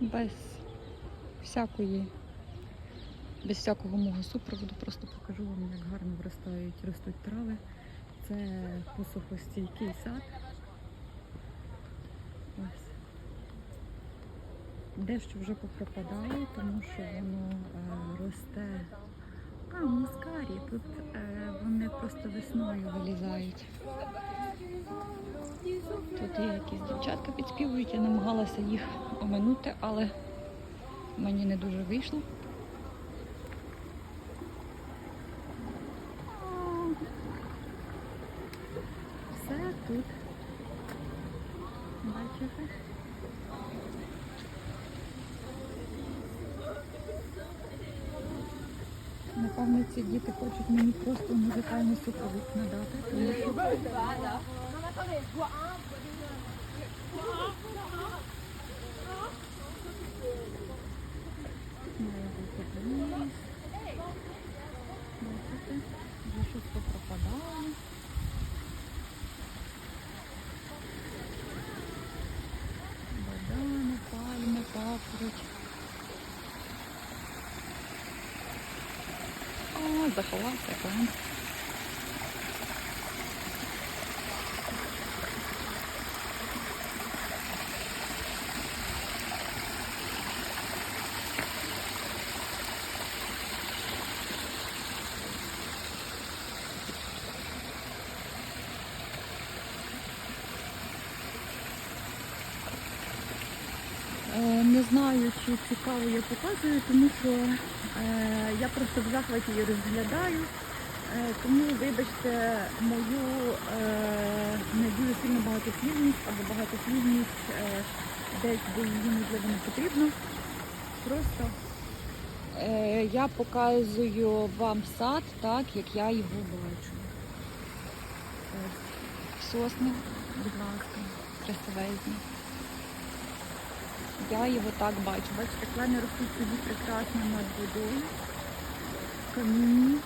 без всякої, без всякого мого супроводу. Просто покажу вам, як гарно виростають, ростуть трави. Це посухостійкий сад. Ось. Дещо вже попропадало, тому що воно е, росте. А, мускарі. Тут е, вони просто весною вилізають. Тут є якісь дівчатка підспівують, я намагалася їх оминути, але мені не дуже вийшло. Все тут. Бачите? Напевно, ці діти хочуть мені просто музикальний супровід надати, тому що має back a of everyone. Не знаю, чи цікаво я показую, тому що е, я просто в захваті її розглядаю. Е, тому вибачте мою е, не дуже сильно багатослівність або багатослівність е, десь, де її можливо не потрібно. Просто е, я показую вам сад так, як я його бачу. Ось, Сосни, будь ласка, красивезні. Я його так бачу. Бачите, клени ростуть собі прекрасно над водою. Камінні.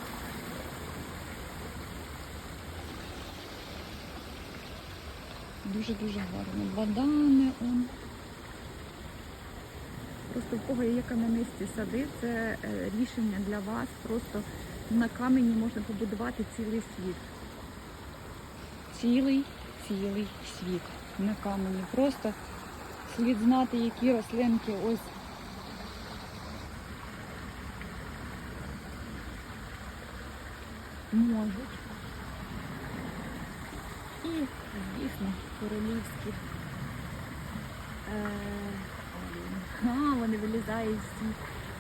Дуже-дуже гарно. Бадани он. Просто в кого є кам'янисті сади, це е, рішення для вас. Просто на камені можна побудувати цілий світ. Цілий, цілий світ на камені. Просто слід знати, які рослинки ось. Можуть. І, звісно, королівські. Е, а, вони вилізають всі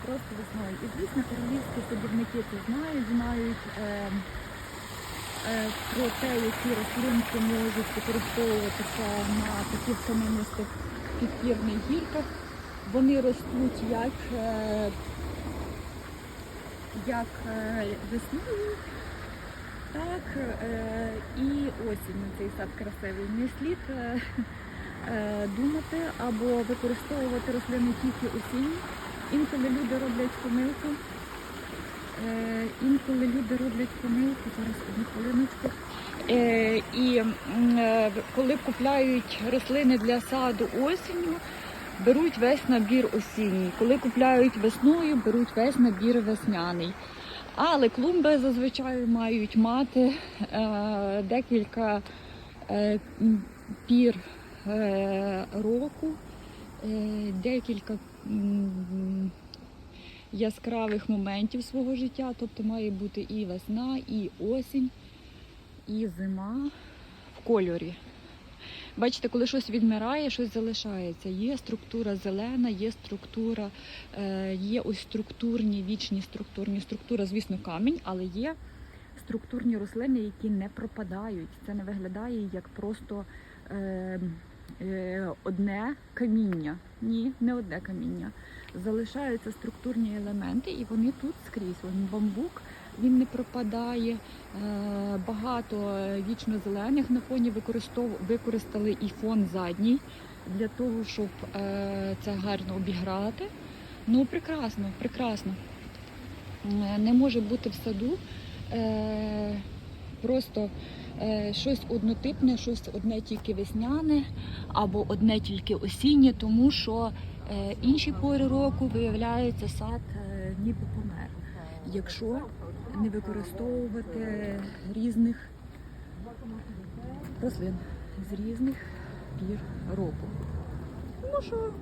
просто весною. І, звісно, королівські садівники тут знають, знають е, е, про те, які рослинки можуть використовуватися на таких кам'янистих підпірних гірках. Вони ростуть як, е, як е, весною, так е, і осінню цей сад красивий. Не слід думати або використовувати рослини тільки осінні. Інколи люди роблять помилку. Е, інколи люди роблять помилку, зараз одну хвилиночку. Е, і е, коли купляють рослини для саду осінню, беруть весь набір осінній. Коли купляють весною, беруть весь набір весняний. Але клумби зазвичай мають мати декілька пір року, декілька яскравих моментів свого життя. Тобто має бути і весна, і осінь, і зима в кольорі. Бачите, коли щось відмирає, щось залишається. Є структура зелена, є структура, е, є ось структурні, вічні структурні структура, звісно, камінь, але є структурні рослини, які не пропадають. Це не виглядає як просто е, е, одне каміння. Ні, не одне каміння. Залишаються структурні елементи, і вони тут скрізь. Вон бамбук він не пропадає. Е, Багато вічно зелених на фоні використали і фон задній для того, щоб е, це гарно обіграти. Ну, прекрасно, прекрасно. Е, Не може бути в саду просто щось однотипне, щось одне тільки весняне або одне тільки осіннє, тому що інші пори року виявляється сад е, ніби помер. Якщо не використовувати різних рослин з різних пір року. Тому що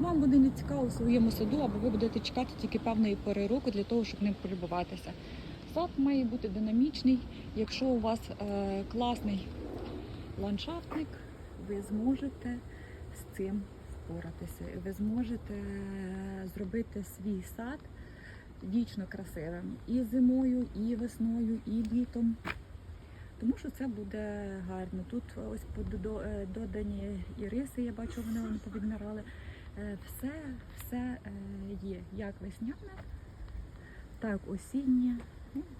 вам буде не цікаво в своєму саду, або ви будете чекати тільки певної пори року для того, щоб ним полюбуватися. Сад має бути динамічний. Якщо у вас е, класний ландшафтник, ви зможете з цим впоратися. Ви зможете е, зробити свій сад вічно красивим і зимою, і весною, і літом. Тому що це буде гарно. Тут ось е, додані і риси, я бачу, вони вони повідмирали. Е, Все, все є, як весняне, так осіннє,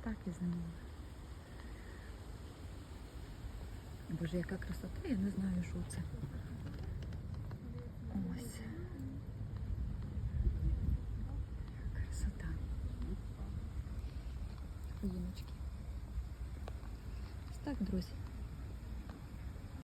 так і зимове. Боже, яка красота, я не знаю, що це. Ось. Красота. Ось так, друзі.